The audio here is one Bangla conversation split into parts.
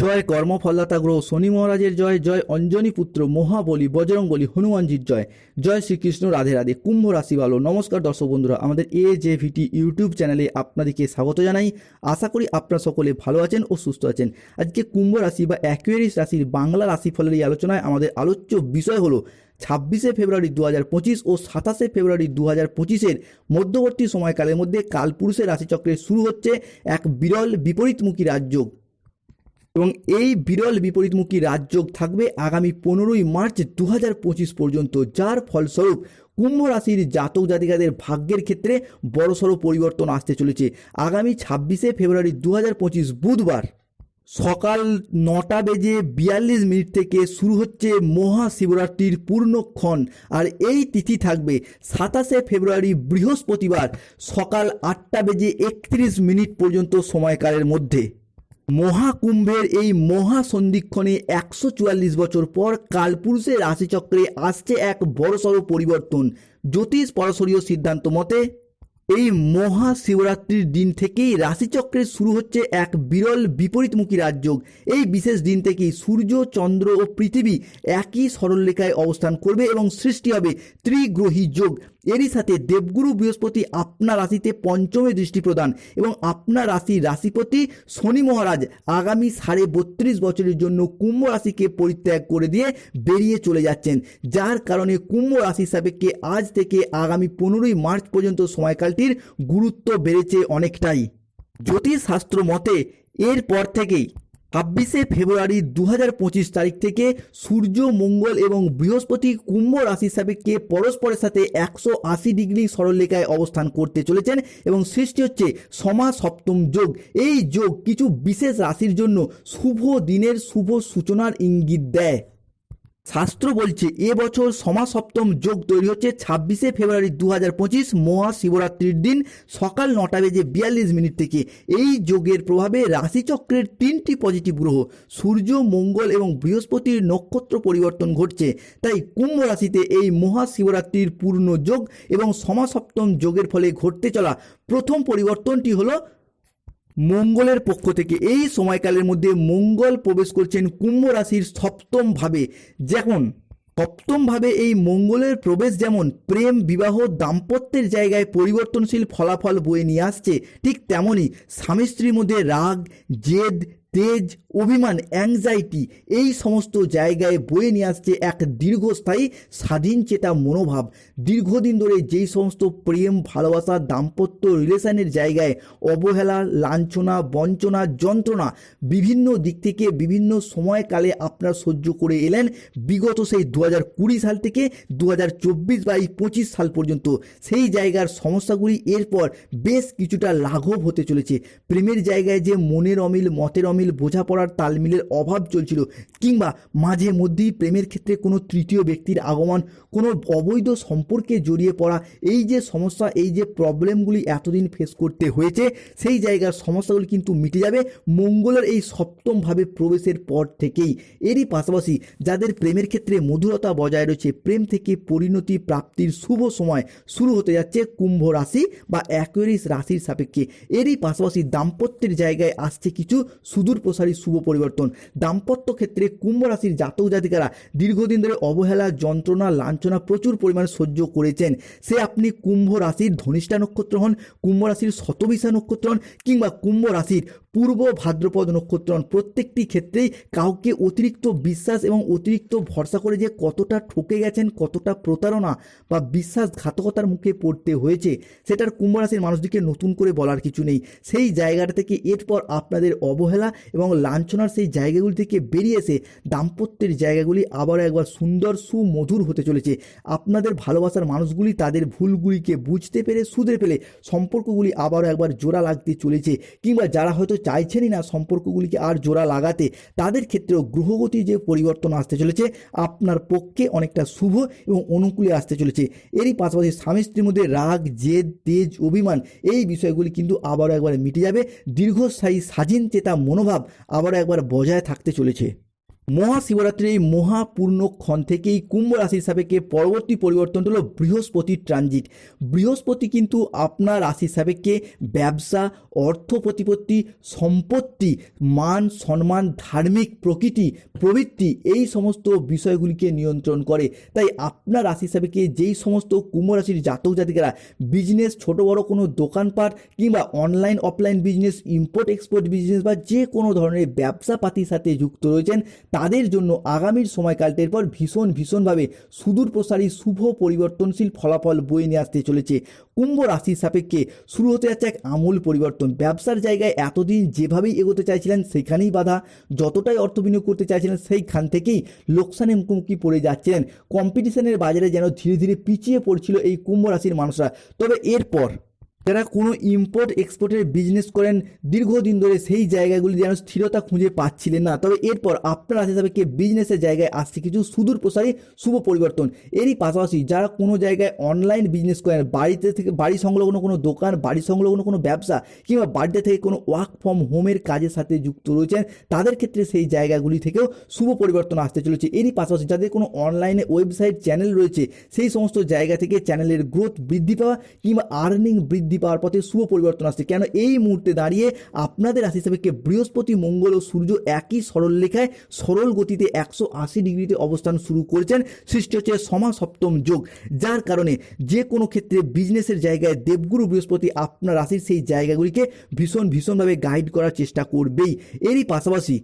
জয় কর্মফলদাতা গ্রহ শনি মহারাজের জয় জয় অঞ্জনী পুত্র, মহাবলী, বজরংবলী, হনুমানজির জয়। জয় শ্রীকৃষ্ণ, রাধে রাধে, কুম্ভ রাশি ভালো। নমস্কার দর্শক বন্ধুরা, আমাদের এ জে ভিটি ইউটিউব চ্যানেলে আপনাদেরকে স্বাগত জানাই। আশা করি আপনারা সকলে ভালো আছেন ও সুস্থ আছেন। আজকে কুম্ভ রাশি বা অ্যাকুয়ারিস রাশির বাংলা রাশিফলের এই আলোচনায় আমাদের আলোচ্য বিষয় হলো ছাব্বিশে ফেব্রুয়ারি দু হাজার পঁচিশ ও সাতাশে ফেব্রুয়ারি দু হাজার পঁচিশের মধ্যবর্তী সময়কালের মধ্যে কালপুরুষের রাশিচক্রে শুরু হচ্ছে এক বিরল বিপরীতমুখী রাজযোগ। এবং এই বিরল বিপরীতমুখী রাজযোগ থাকবে আগামী পনেরোই মার্চ দু পর্যন্ত, যার ফলস্বরূপ কুম্ভ রাশির জাতক জাতিকাদের ভাগ্যের ক্ষেত্রে বড়সড় পরিবর্তন আসতে চলেছে। আগামী ছাব্বিশে ফেব্রুয়ারি দু বুধবার সকাল নটা বেজে বিয়াল্লিশ মিনিট থেকে শুরু হচ্ছে মহাশিবরাত্রির পূর্ণক্ষণ। আর এই তিথি থাকবে সাতাশে ফেব্রুয়ারি বৃহস্পতিবার সকাল আটটা বেজে একত্রিশ মিনিট পর্যন্ত সময়কালের মধ্যে। মহাকুম্ভের এই মহাসন্ধিক্ষণে একশো চুয়াল্লিশ বছর পর কালপুরুষের রাশিচক্রে আসছে এক বড়সড় পরিবর্তন। জ্যোতিষ পরশরীয় সিদ্ধান্ত মতে, এই মহাশিবরাত্রির দিন থেকেই রাশিচক্রে শুরু হচ্ছে এক বিরল বিপরীতমুখী রাজযোগ। এই বিশেষ দিন থেকেই সূর্য, চন্দ্র ও পৃথিবী একই সরলরেখায় অবস্থান করবে এবং সৃষ্টি হবে ত্রিগ্রহী যোগ। এরই সাথে দেবগুরু বৃহস্পতি আপনার রাশিতে পঞ্চমে দৃষ্টি প্রদান এবং আপনার রাশির রাশিপতি শনি মহারাজ আগামী সাড়ে বত্রিশ বছরের জন্য কুম্ভ রাশিকে পরিত্যাগ করে দিয়ে বেরিয়ে চলে যাচ্ছেন। যার কারণে কুম্ভ রাশি সাপেক্ষে আজ থেকে আগামী পনেরোই মার্চ পর্যন্ত সময়কালটির গুরুত্ব বেড়েছে অনেকটাই। জ্যোতিষশাস্ত্র মতে, এরপর থেকেই ছাব্বিশে ফেব্রুয়ারি দু তারিখ থেকে সূর্য, মঙ্গল এবং বৃহস্পতি কুম্ভ রাশির সাপেক্ষে পরস্পরের সাথে একশো আশি ডিগ্রি সরলরেখায় অবস্থান করতে চলেছেন এবং সৃষ্টি হচ্ছে সমা সপ্তম যোগ। এই যোগ কিছু বিশেষ রাশির জন্য শুভ দিনের শুভ সূচনার ইঙ্গিত দেয়। শাস্ত্র বলছে এবছর সমাসপ্তম যোগ তৈরি হচ্ছে ছাব্বিশে ফেব্রুয়ারি দু হাজার পঁচিশ মহাশিবরাত্রির দিন সকাল নটা বেজে বিয়াল্লিশ মিনিট থেকে। এই যোগের প্রভাবে রাশিচক্রের তিনটি পজিটিভ গ্রহ, সূর্য, মঙ্গল এবং বৃহস্পতির নক্ষত্র পরিবর্তন ঘটছে। তাই কুম্ভ রাশিতে এই মহাশিবরাত্রির পূর্ণ যোগ এবং সমাসপ্তম যোগের ফলে ঘটতে চলা প্রথম পরিবর্তনটি হলো মঙ্গলের পক্ষ থেকে এই সময়কালের মধ্যে মঙ্গল প্রবেশ করছেন কুম্ভ রাশির সপ্তম ভাবে। যখন সপ্তমভাবে এই মঙ্গলের প্রবেশ যেমন প্রেম, বিবাহ, দাম্পত্যের জায়গায় পরিবর্তনশীল ফলাফল বয়ে নিয়ে আসছে, ঠিক তেমনই স্বামী স্ত্রীর মধ্যে রাগ, জেদ তেজ, অভিমান অ্যাংজাইটি এই সমস্ত জায়গায় বয়ে নিয়ে আসছে এক দীর্ঘস্থায়ী স্বাধীন চেতা মনোভাব। দীর্ঘদিন ধরে যেই সমস্ত প্রেম, ভালোবাসা, দাম্পত্য রিলেশনের জায়গায় অবহেলা, লাঞ্ছনা, বঞ্চনা, যন্ত্রণা বিভিন্ন দিক থেকে বিভিন্ন সময়কালে আপনারা সহ্য করে এলেন বিগত সেই দু হাজার কুড়ি সাল থেকে দু হাজার চব্বিশ বা এই পঁচিশ সাল পর্যন্ত। সেই জায়গার সমস্যাগুলি এরপর বেশ কিছুটা লাঘব হতে চলেছে। প্রেমের জায়গায় যে মনের অমিল, মতের অমিল বোঝাপড়ার তালমিলের অভাব চলছিল কিংবা মাঝে মধ্যেই প্রেমের ক্ষেত্রে কোনো তৃতীয় ব্যক্তির আগমন, কোনো অবৈধ সম্পর্কে জড়িয়ে পড়া, এই যে সমস্যা, এই যে প্রবলেমগুলি এতদিন ফেস করতে হয়েছে, সেই জায়গার সমস্যাগুলি কিন্তু মিটে যাবে মঙ্গলের এই সপ্তমভাবে প্রবেশের পর থেকেই। এরই পাশাপাশি যাদের প্রেমের ক্ষেত্রে মধুরতা বজায় রয়েছে, প্রেম থেকে পরিণতি প্রাপ্তির শুভ সময় শুরু হতে যাচ্ছে কুম্ভ রাশি বা অ্যাকুয়ারিস রাশির সাপেক্ষে। এরই পাশাপাশি দাম্পত্যের জায়গায় আসছে কিছু সুদূর প্রসারী শুভ পরিবর্তন। দাম্পত্য ক্ষেত্রে কুম্ভ রাশির জাতক জাতিকারা দীর্ঘদিন ধরে অবহেলা, যন্ত্রণা, লাঞ্ছনা প্রচুর পরিমাণে সহ্য করেছেন। সে আপনি কুম্ভ রাশির ধনিষ্ঠা নক্ষত্র হন, কুম্ভ রাশির শতবিশা নক্ষত্র হন কিংবা কুম্ভ রাশির পূর্ব ভাদ্রপদ নক্ষত্র প্রত্যেকটি ক্ষেত্রেই কাউকে অতিরিক্ত বিশ্বাস এবং অতিরিক্ত ভরসা করে যে কতটা ঠকে গেছেন, কতটা প্রতারণা বা বিশ্বাসঘাতকতার মুখে পড়তে হয়েছে, সেটার কুম্ভ রাশির মানুষটিকে নতুন করে বলার কিছু নেই। সেই জায়গাটা থেকে এরপর আপনাদের অবহেলা এবং লাঞ্ছনার সেই জায়গাগুলি থেকে বেরিয়ে এসে দাম্পত্যের জায়গাগুলি আবারও একবার সুন্দর সুমধুর হতে চলেছে। আপনাদের ভালোবাসার মানুষগুলি তাদের ভুলগুলিকে বুঝতে পেরে, শুধরে পেলে সম্পর্কগুলি আবারও একবার জোড়া লাগতে চলেছে, কিংবা যারা হয়তো চাইছেনই না সম্পর্কগুলিকে আর জোড়া লাগাতে, তাদের ক্ষেত্রেও গ্রহগতি যে পরিবর্তন আসতে চলেছে, আপনার পক্ষে অনেকটা শুভ এবং অনুকূলে আসতে চলেছে। এরই পাশাপাশি স্বামী স্ত্রীর মধ্যে রাগ, জেদ, তেজ, অভিমান, এই বিষয়গুলি কিন্তু আবারও একবার মিটে যাবে। দীর্ঘস্থায়ী স্বাধীন চেতা মনোভাব আবারও একবার বজায় থাকতে চলেছে। মহাশিবরাত্রির এই মহাপূর্ণক্ষণ থেকেই কুম্ভ রাশির সাপেক্ষে পরবর্তী পরিবর্তন হলো বৃহস্পতির ট্রানজিট। বৃহস্পতি কিন্তু আপনার রাশির সাপেক্ষে ব্যবসা, অর্থ প্রতিপত্তি, সম্পত্তি, মান সম্মান, ধার্মিক প্রকৃতি, প্রবৃত্তি এই সমস্ত বিষয়গুলিকে নিয়ন্ত্রণ করে। তাই আপনার রাশি সাপেক্ষে যেই সমস্ত কুম্ভ রাশির জাতক জাতিকারা বিজনেস ছোট বড় কোনো দোকানপাট কিংবা online offline business import export business বা যে কোনো ধরনের ব্যবসাপাতির সাথে যুক্ত রয়েছেন তাদের জন্য আগামীর সময়কালটির পর ভীষণ ভীষণভাবে সুদূর প্রসারী শুভ পরিবর্তনশীল ফলাফল বয়ে নিয়ে আসতে চলেছে। কুম্ভ রাশির সাপেক্ষে শুরু হতে যাচ্ছে এক আমূল পরিবর্তন। ব্যবসার জায়গায় এতদিন যেভাবেই এগোতে চাইছিলেন সেখানেই বাধা। যতটাই অর্থ বিনিয়োগ করতে চাইছিলেন সেইখান থেকেই লোকসানে মুখোমুখি পড়ে যাচ্ছিলেন। কম্পিটিশনের বাজারে যেন ধীরে ধীরে পিছিয়ে পড়ছিল এই কুম্ভ রাশির মানুষরা। তবে এরপর যারা কোনো ইম্পোর্ট এক্সপোর্টের বিজনেস করেন, দীর্ঘদিন ধরে সেই জায়গাগুলি যেন স্থিরতা খুঁজে পাচ্ছিলেন না। তবে এরপর আপনার হাতে হিসাবে কে বিজনেসের জায়গায় আসছে কিছু সুদূর প্রসারী, শুভ পরিবর্তন। এরই পাশাপাশি যারা কোনো জায়গায় অনলাইন বিজনেস করেন, বাড়িতে থেকে বাড়ি সংলগ্ন কোনো দোকান, বাড়ি সংলগ্ন কোনো ব্যবসা কিংবা বাড়িতে থেকে কোনো ওয়ার্ক ফ্রম হোমের কাজের সাথে যুক্ত রয়েছেন, তাদের ক্ষেত্রে সেই জায়গাগুলি থেকেও শুভ পরিবর্তন আসতে চলেছে। এরই পাশাপাশি যাদের কোনো অনলাইনে ওয়েবসাইট চ্যানেল রয়েছে, সেই সমস্ত জায়গা থেকে চ্যানেলের গ্রোথ বৃদ্ধি পাওয়া কিংবা আর্নিং বৃদ্ধি পাওয়ার পথে শুভ পরিবর্তন আসছে। কেন এই মুহূর্তে দাঁড়িয়ে আপনাদের রাশি হিসাবে বৃহস্পতি, মঙ্গল ও সূর্য একই সরল লেখায় সরল গতিতে একশো আশি ডিগ্রিতে অবস্থান শুরু করেছেন? সৃষ্টি হচ্ছে সমা সপ্তম যোগ। যার কারণে যে কোনো ক্ষেত্রে বিজনেসের জায়গায় দেবগুরু বৃহস্পতি আপনার রাশির সেই জায়গাগুলিকে ভীষণ ভীষণভাবে গাইড করার চেষ্টা করবেই। এরই পাশাপাশি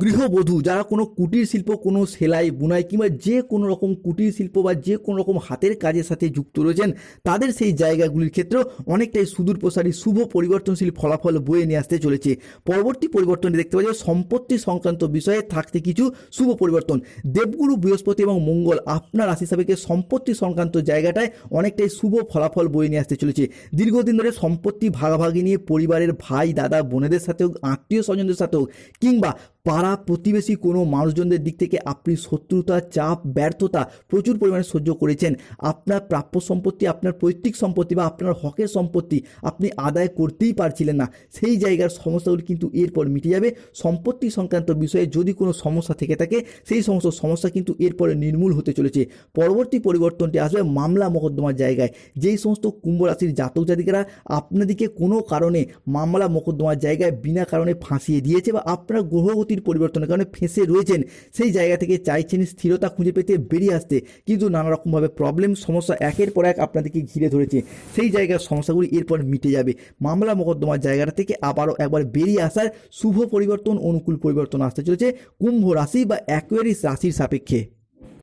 গৃহবধূ, যারা কোনো কুটির শিল্প, কোনো সেলাই, বুনাই কিংবা যে কোনো রকম কুটির শিল্প বা যে কোনো রকম হাতের কাজের সাথে যুক্ত রয়েছেন, তাদের সেই জায়গাগুলির ক্ষেত্রেও অনেকটাই সুদূর প্রসারী, শুভ পরিবর্তনশীল ফলাফল বয়ে নিয়ে আসতে চলেছে। পরবর্তী পরিবর্তনে দেখতে পাওয়া যায়, সম্পত্তি সংক্রান্ত বিষয়ে থাকতে কিছু শুভ পরিবর্তন। দেবগুরু বৃহস্পতি এবং মঙ্গল আপনার রাশি সাপেক্ষে সম্পত্তি সংক্রান্ত জায়গাটায় অনেকটাই শুভ ফলাফল বয়ে নিয়ে আসতে চলেছে। দীর্ঘদিন ধরে সম্পত্তি ভাগাভাগি নিয়ে পরিবারের ভাই, দাদা, বোনেদের সাথেও আত্মীয় স্বজনদের সাথেও কিংবা পাড়া প্রতিবেশী কোনো মানুষজনদের দিক থেকে আপনি শত্রুতা, চাপ, ব্যর্থতা প্রচুর পরিমাণে সহ্য করেছেন। আপনার প্রাপ্য সম্পত্তি, আপনার পৈতৃক সম্পত্তি বা আপনার হকের সম্পত্তি আপনি আদায় করতেই পারছিলেন না। সেই জায়গার সমস্যাগুলি কিন্তু এরপর মিটে যাবে। সম্পত্তি সংক্রান্ত বিষয়ে যদি কোনো সমস্যা থেকে থাকে, সেই সমস্ত সমস্যা কিন্তু এরপরে নির্মূল হতে চলেছে। পরবর্তী পরিবর্তনটি আসবে মামলা মোকদ্দমার জায়গায়। যেই সমস্ত কুম্ভ রাশির জাতক জাতিকেরা আপনাদেরকে কোনো কারণে মামলা মোকদ্দমার জায়গায় বিনা কারণে ফাঁসিয়ে দিয়েছে বা আপনার গ্রহগতি গতির পরিবর্তনের কারণে ফেঁসে রয়েছেন, সেই জায়গা থেকে চাইছেন স্থিরতা খুঁজে পেতে বেরিয়ে আসতে। কিন্তু নানা রকমভাবে প্রবলেম সমস্যা একের পর এক আপনাদেরকে ঘিরে ধরেছে। সেই জায়গার সমস্যাগুলি এরপর মিটে যাবে। মামলা মোকদ্দমার জায়গাটা থেকে আবারও একবার বেরিয়ে আসার শুভ পরিবর্তন, অনুকূল পরিবর্তন আসতে চলেছে। কুম্ভ রাশি বা অ্যাকোয়ারিস রাশির সাপেক্ষে।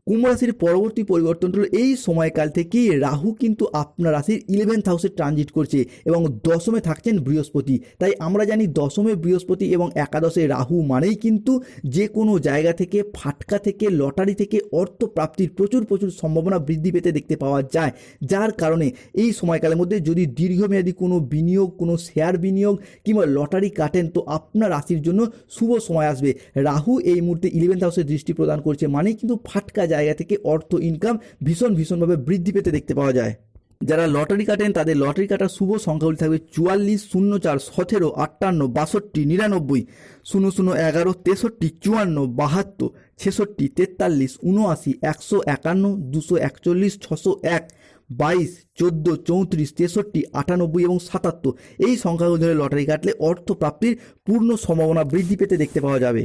কুম্ভ রাশির পরবর্তী পরিবর্তন হলো এই সময়কাল থেকে রাহু কিন্তু আপনার রাশির ইলেভেন্থ হাউসে ট্রানজিট করছে এবং দশমে থাকছেন বৃহস্পতি। তাই আমরা জানি দশমে বৃহস্পতি এবং একাদশে রাহু মানেই কিন্তু যে কোনো জায়গা থেকে, ফাটকা থেকে, লটারি থেকে অর্থ প্রাপ্তির প্রচুর প্রচুর সম্ভাবনা বৃদ্ধি পেতে দেখতে পাওয়া যায়। যার কারণে এই সময়কালের মধ্যে যদি দীর্ঘমেয়াদী কোনো বিনিয়োগ, কোনো শেয়ার বিনিয়োগ কিংবা লটারি কাটেন, তো আপনার রাশির জন্য শুভ সময় আসবে। রাহু এই মুহূর্তে ইলেভেন্থ হাউসে দৃষ্টি প্রদান করছে মানেই কিন্তু ফাটকা জায়গা থেকে অর্থ ইনকাম ভীষণ ভীষণভাবে বৃদ্ধি পেতে দেখতে পাওয়া যায়। যারা লটারি কাটেন, তাদের লটারি কাটার শুভ সংখ্যাগুলি থাকবে চুয়াল্লিশ, শূন্য চার, সতেরো, আটান্ন, বাষট্টি, নিরানব্বই, শূন্য শূন্য, এগারো, তেষট্টি, চুয়ান্ন, বাহাত্তর, ছেষট্টি, তেতাল্লিশ উনআশি একশো একান্ন, দুশো একচল্লিশ, ছশো এক, বাইশ, চোদ্দ, চৌত্রিশ, তেষট্টি, আটানব্বই এবং সাতাত্তর। এই সংখ্যাগুলি ধরে লটারি কাটলে অর্থ প্রাপ্তির পূর্ণ সম্ভাবনা বৃদ্ধি পেতে দেখতে পাওয়া যাবে।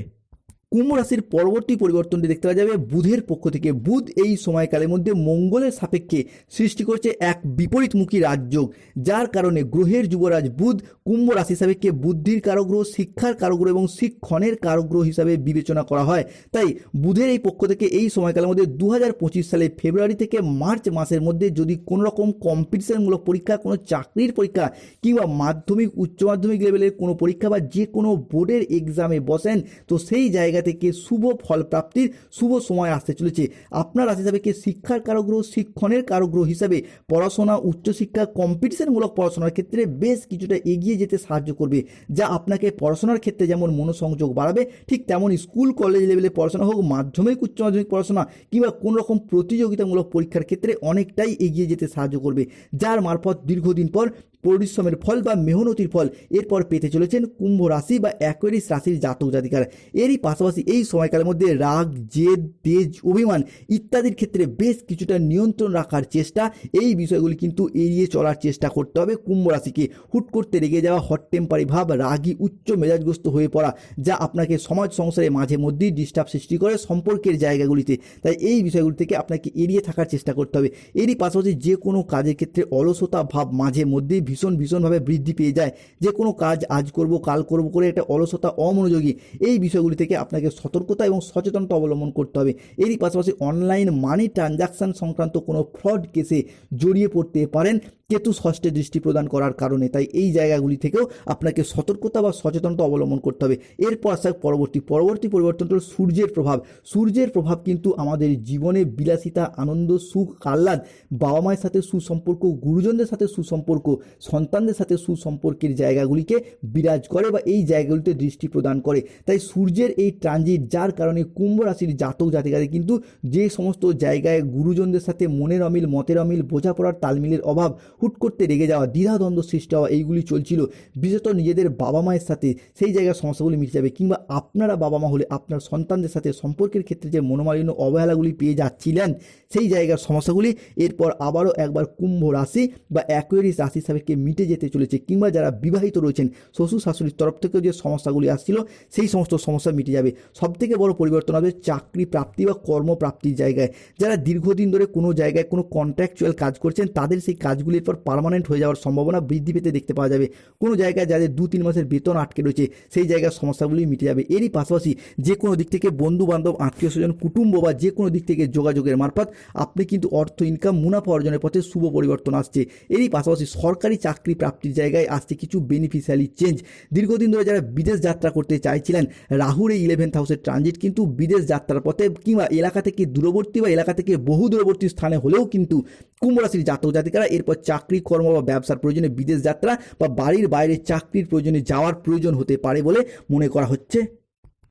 কুম্ভ রাশির পরবর্তী পরিবর্তনটি দেখতে পাওয়া যাবে। বুধের পক্ষ থেকে বুধ এই সময়কালের মধ্যে মঙ্গলের সাপেক্ষে সৃষ্টি করছে এক বিপরীতমুখী রাজযোগ, যার কারণে গ্রহের যুবরাজ বুধ কুম্ভ রাশি সাপেক্ষে বুদ্ধির কারগ্রহ, শিক্ষার কারগ্রহ এবং শিক্ষণের কারগ্রহ হিসাবে বিবেচনা করা হয়। তাই বুধের এই পক্ষ থেকে এই সময়কালের মধ্যে দু হাজার পঁচিশ সালে ফেব্রুয়ারি থেকে মার্চ মাসের মধ্যে যদি কোনো রকম কম্পিটিশনমূলক পরীক্ষা, কোনো চাকরির পরীক্ষা কিংবা মাধ্যমিক, উচ্চ মাধ্যমিক লেভেলের কোনো পরীক্ষা বা যে কোনো বোর্ডের এক্সামে বসেন, তো সেই জায়গা থেকে শুভ ফল প্রাপ্তির শুভ সময় আসতে চলেছে। আপনার রাশি হিসাবে শিক্ষার কারগ্রহ শিক্ষণের কারগ্রহ হিসাবে পড়াশোনা, উচ্চশিক্ষা, কম্পিটিশনমূলক পড়াশোনার ক্ষেত্রে বেশ কিছুটা এগিয়ে যেতে সাহায্য করবে, যা আপনাকে পড়াশোনার ক্ষেত্রে যেমন মনোসংযোগ বাড়াবে, ঠিক তেমন স্কুল, কলেজ লেভেলে পড়াশোনা হোক, মাধ্যমিক, উচ্চ মাধ্যমিক পড়াশোনা কিংবা কোনো রকম প্রতিযোগিতামূলক পরীক্ষার ক্ষেত্রে অনেকটাই এগিয়ে যেতে সাহায্য করবে, যার মারফত দীর্ঘদিন পর পরিশ্রমের ফল বা মেহনতির ফল এরপর পেতে চলেছেন কুম্ভ রাশি বা অ্যাকোয়ারিস রাশির জাতক জাতিকারা। এরই পাশাপাশি এই সময়কালের মধ্যে রাগ, জেদ, তেজ, অভিমান ইত্যাদির ক্ষেত্রে বেশ কিছুটা নিয়ন্ত্রণ রাখার চেষ্টা। এই বিষয়গুলি কিন্তু এড়িয়ে চলার চেষ্টা করতে হবে কুম্ভ রাশিকে। হুট করতে রেগে যাওয়া হট টেম্পারি ভাব, রাগী, উচ্চ মেজাজগ্রস্ত হয়ে পড়া যা আপনাকে সমাজ সংসারে মাঝে মধ্যেই ডিস্টার্ব সৃষ্টি করে সম্পর্কের জায়গাগুলিতে। তাই এই বিষয়গুলি থেকে আপনাকে এড়িয়ে থাকার চেষ্টা করতে হবে। এরই পাশাপাশি যে কোনো কাজের ক্ষেত্রে অলসতা ভাব মাঝে মধ্যেই ভীষণ ভীষণভাবে বৃদ্ধি পেয়ে যায়। যে কোনো কাজ আজ করব, কাল করব করে একটা অলসতা, অমনোযোগী, এই বিষয়গুলি থেকে আপনাকে সতর্কতা এবং সচেতনতা অবলম্বন করতে হবে। এরই পাশাপাশি অনলাইন মানি ট্রানজাকশান সংক্রান্ত কোনো ফ্রড কেসে জড়িয়ে পড়তে পারেন। কেতু ষষ্ঠে দৃষ্টি প্রদান করার কারণে, তাই এই জায়গাগুলি থেকেও আপনাকে সতর্কতা বা সচেতনতা অবলম্বন করতে হবে। এরপর আসা পরবর্তী পরবর্তী পরিবর্তন হল সূর্যের প্রভাব। সূর্যের প্রভাব কিন্তু আমাদের জীবনে বিলাসিতা, আনন্দ, সুখ, আহ্লাদ বাবা মায়ের সাথে সুসম্পর্ক, গুরুজনদের সাথে সুসম্পর্ক, সন্তানদের সাথে সুসম্পর্কের জায়গাগুলিকে বিরাজ করে বা এই জায়গাগুলিতে দৃষ্টি প্রদান করে। তাই সূর্যের এই ট্রানজিট যার কারণে কুম্ভ রাশির জাতক জাতিকাদের কিন্তু যে সমস্ত জায়গায় গুরুজনদের সাথে মনের অমিল, মতের অমিল, বোঝাপড়ার তালমিলের অভাব হুট করতে রেগে যাওয়া, দ্বিধাদ্বন্দ্ব সৃষ্টি হওয়া এইগুলি চলছিল। বিশেষত নিজেদের বাবা মায়ের সাথে সেই জায়গার সমস্যাগুলি মিটে যাবে কিংবা আপনারা বাবা মা হলে আপনার সন্তানদের সাথে সম্পর্কের ক্ষেত্রে যে মনোমালিন্য, অবহেলাগুলি পেয়ে যাচ্ছিলেন, সেই জায়গার সমস্যাগুলি এরপর আবারও একবার কুম্ভ রাশি বা অ্যাকোয়ারিস রাশি সাপেক্ষে মিটে যেতে চলেছে কিংবা যারা বিবাহিত রয়েছেন, শ্বশুর শাশুড়ির তরফ থেকেও যে সমস্যাগুলি আসছিল, সেই সমস্ত সমস্যা মিটে যাবে। সবথেকে বড় পরিবর্তন হবে চাকরি প্রাপ্তি বা কর্মপ্রাপ্তির জায়গায়। যারা দীর্ঘদিন ধরে কোনো জায়গায় কোনো কন্ট্রাকচুয়াল কাজ করছেন, তাদের সেই কাজগুলির পর পার্মানেন্ট হয়ে যাওয়ার সম্ভাবনা বৃদ্ধি পেতে দেখতে পাওয়া যাবে। কোনো জায়গায় যাদের দু তিন মাসের বেতন আটকে রয়েছে, সেই জায়গার সমস্যাগুলি মিটে যাবে। এরই পাশাপাশি যে কোনো দিক থেকে বন্ধু বান্ধব আত্মীয় স্বজন, কুটুম্ব বা যে কোনো দিক থেকে যোগাযোগের মারফত আপনি কিন্তু অর্থ ইনকাম মুনাফা অর্জনের পথে শুভ পরিবর্তন আসছে। এরই পাশাপাশি সরকারি চাকরি প্রাপ্তির জায়গায় আসছে কিছু বেনিফিশিয়ারি চেঞ্জ দীর্ঘদিন ধরে যারা বিদেশ যাত্রা করতে চাইছিলেন রাহুর এই ইলেভেন্থ হাউসের ট্রানজিট কিন্তু বিদেশ যাত্রার পথে কিংবা এলাকা থেকে দূরবর্তী বা এলাকা থেকে বহু দূরবর্তী স্থানে হলেও কিন্তু কুম্ভ রাশির জাতক জাতিকারা, এরপর চাকরি, কর্ম বা ব্যবসার প্রয়োজনে বিদেশ যাত্রা বা বাড়ির বাইরে চাকরির প্রয়োজনে যাওয়ার প্রয়োজন হতে পারে বলে মনে করা হচ্ছে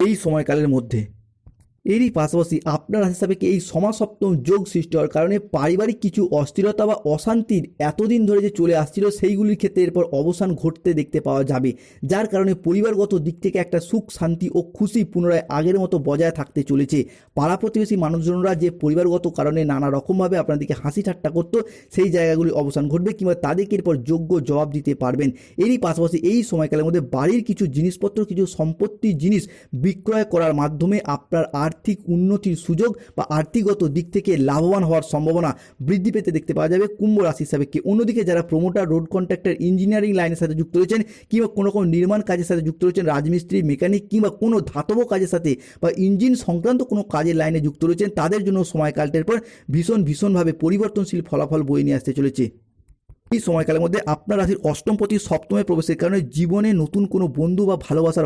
এই সময়কালের মধ্যে। এরই পাশাপাশি আপনার হিসাবে কি এই সমাসপ্তম যোগ সৃষ্টি হওয়ার কারণে পারিবারিক কিছু অস্থিরতা বা অশান্তির এতদিন ধরে যে চলে আসছিল, সেইগুলির ক্ষেত্রে এরপর অবসান ঘটতে দেখতে পাওয়া যাবে। যার কারণে পরিবারগত দিক থেকে একটা সুখ, শান্তি ও খুশি পুনরায় আগের মতো বজায় থাকতে চলেছে। পাড়া প্রতিবেশী মানুষজনরা যে পরিবারগত কারণে নানা রকমভাবে আপনাদেরকে হাসি ঠাট্টা করতো, সেই জায়গাগুলি অবসান ঘটবে কিংবা তাদেরকে এরপর যোগ্য জবাব দিতে পারবেন। এরই পাশাপাশি এই সময়কালের মধ্যে বাড়ির কিছু জিনিসপত্র, কিছু সম্পত্তি জিনিস বিক্রয় করার মাধ্যমে আপনার আর্থিক উন্নতির সুযোগ বা আর্থিকগত দিক থেকে লাভবান হওয়ার সম্ভাবনা বৃদ্ধি পেতে দেখতে পাওয়া যাবে। কুম্ভ রাশি সাপেক্ষে অন্যদিকে যারা প্রমোটার রোড কন্ট্রাক্টর ইঞ্জিনিয়ারিং লাইনের সাথে যুক্ত রয়েছেন কিংবা কোনো কোনো নির্মাণ কাজের সাথে যুক্ত রয়েছেন, রাজমিস্ত্রি মেকানিক কিংবা কোনো ধাতব কাজের সাথে বা ইঞ্জিন সংক্রান্ত কোনো কাজের লাইনে যুক্ত রয়েছেন, তাদের জন্য সময়কালটার পর ভীষণ, ভীষণভাবে পরিবর্তনশীল ফলাফল বয়ে নিয়ে আসতে চলেছে। এই সময়কালের মধ্যে আপনার রাশির অষ্টমপতি সপ্তমে প্রবেশের কারণে জীবনে নতুন কোনো বন্ধু বা ভালোবাসার